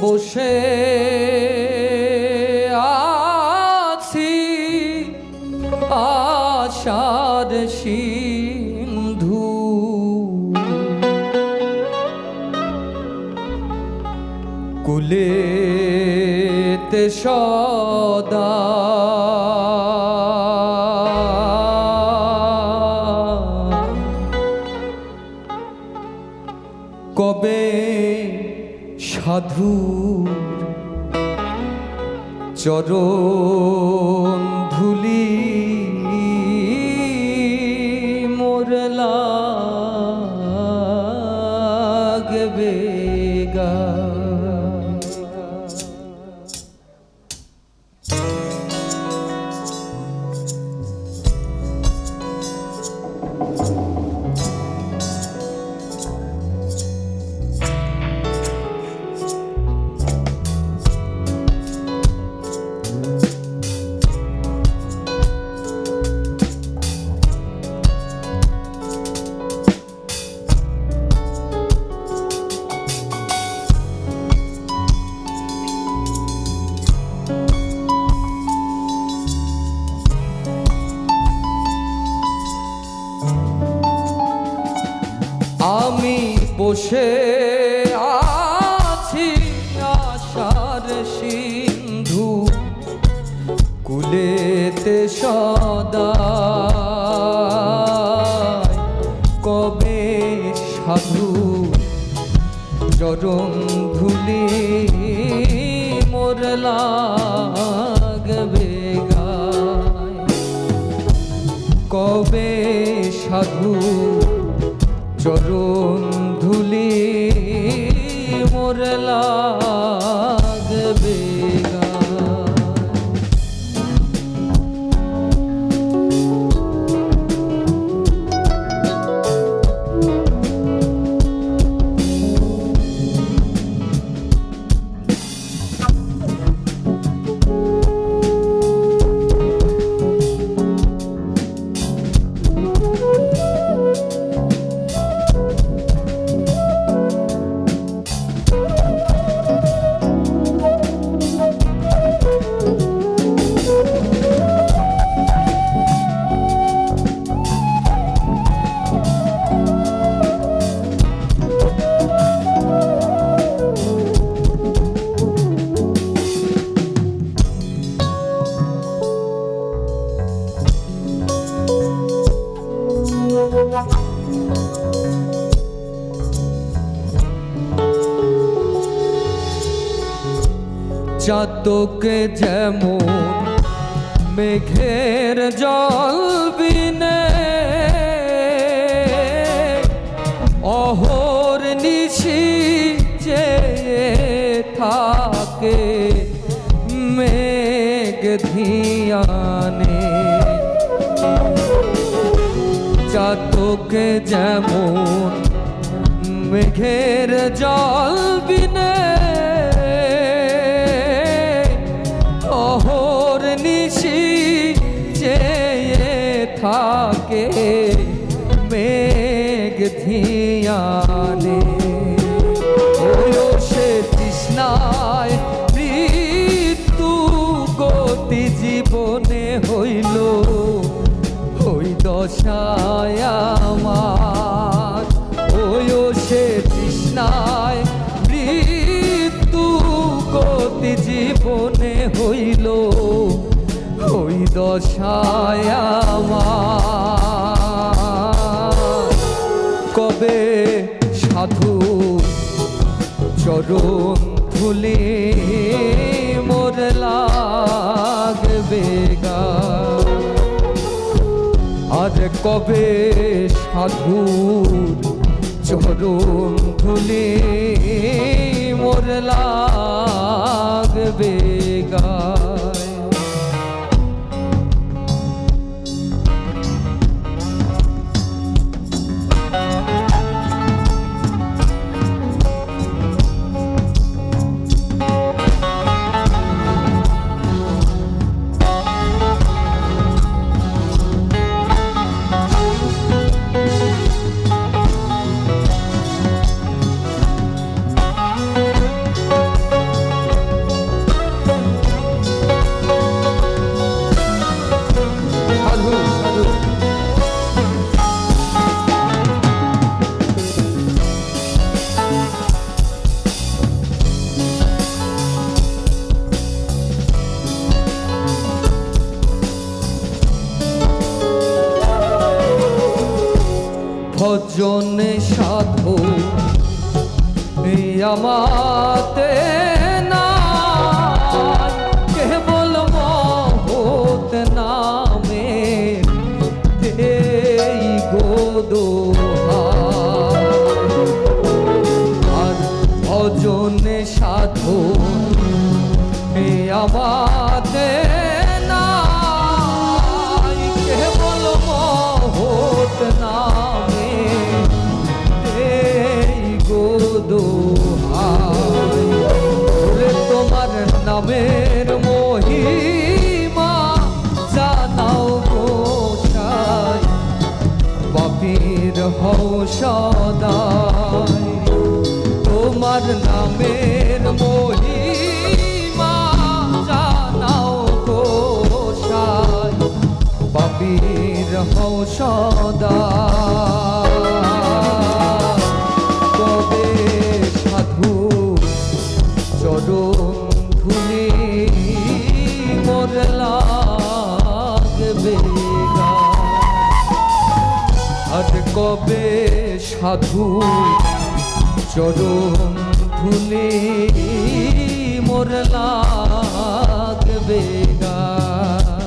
বসে আছি আশার সিন্ধু। কুলেতে সদা সাধু চরণ ধুলি মোরলা বসে আছি আশার সিন্ধু। কুলেতে সদা কবে সাধু? চরণ ধুলি মোর লাগবে কবে সাধু? চরণ চাতকে যেমন মেঘের জল বিনে, অহর নিশি চেয়ে থাকে মেঘ ধিয়ানে। চাতকে যেমন মেঘের জল বিনে থাকে মেঘ ধিয়ানে ওয়ো সে তৃষ্ণায় মৃত্যু গতি জীবনে হইল ওই দশায় আমার ওয়ো সে তৃষ্ণায় মৃত্যু গতি জীবনে হইল দশায় কবে সাধু চরণ ধুলি মোর গা? আর কবে সাধু চরণ ধুলি মোর লাগবে ভজন সাধু। এই হও কবে সাধু চরণ ধুলি মোর লাগবে গা। আজ কবে সাধু চরণ ধুলে মোর লাগবে গায়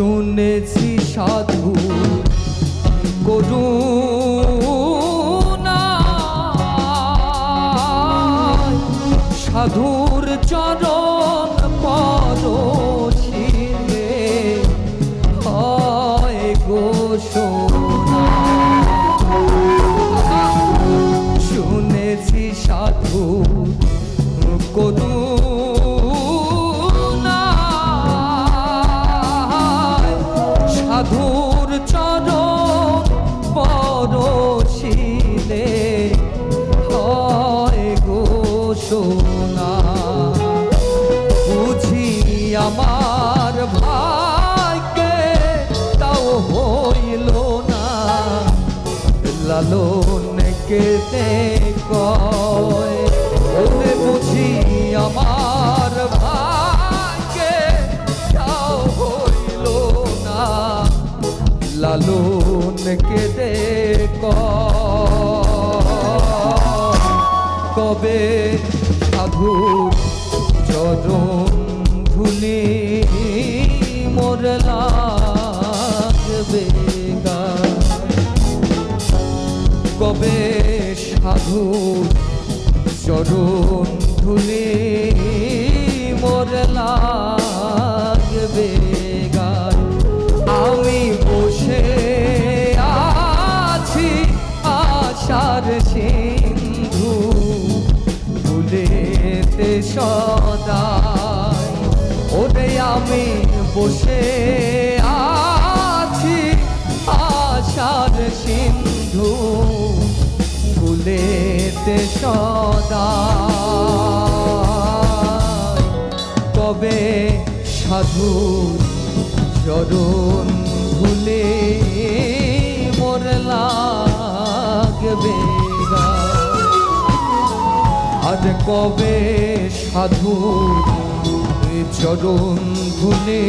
শুনেছি সাধু করুণা সাধুর সোনা বুঝি আমার ভাগ্যে তাও হইল না। লালন কেতে কয় বুঝি আমার ভাগ্যে তাও হইল না। লালন কেতে কয়, কবে সাধুর চরণ ধুলি মোর লাগবে কবে সাধু চরণ ধুলে মোর লাগবে আমি বসে আছি আশার সিন্ধু ভুলেতে সদাই ওরে আমি বসে আছি আশার সিন্ধু ফুলেতে সদাই কবে সাধু চরণ ভুলে মোর লাগবে। আজ কবে সাধু চরণ ধুলে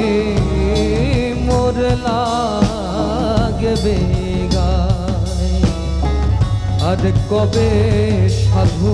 মোর লাগবে গায়। আজ কবে সাধু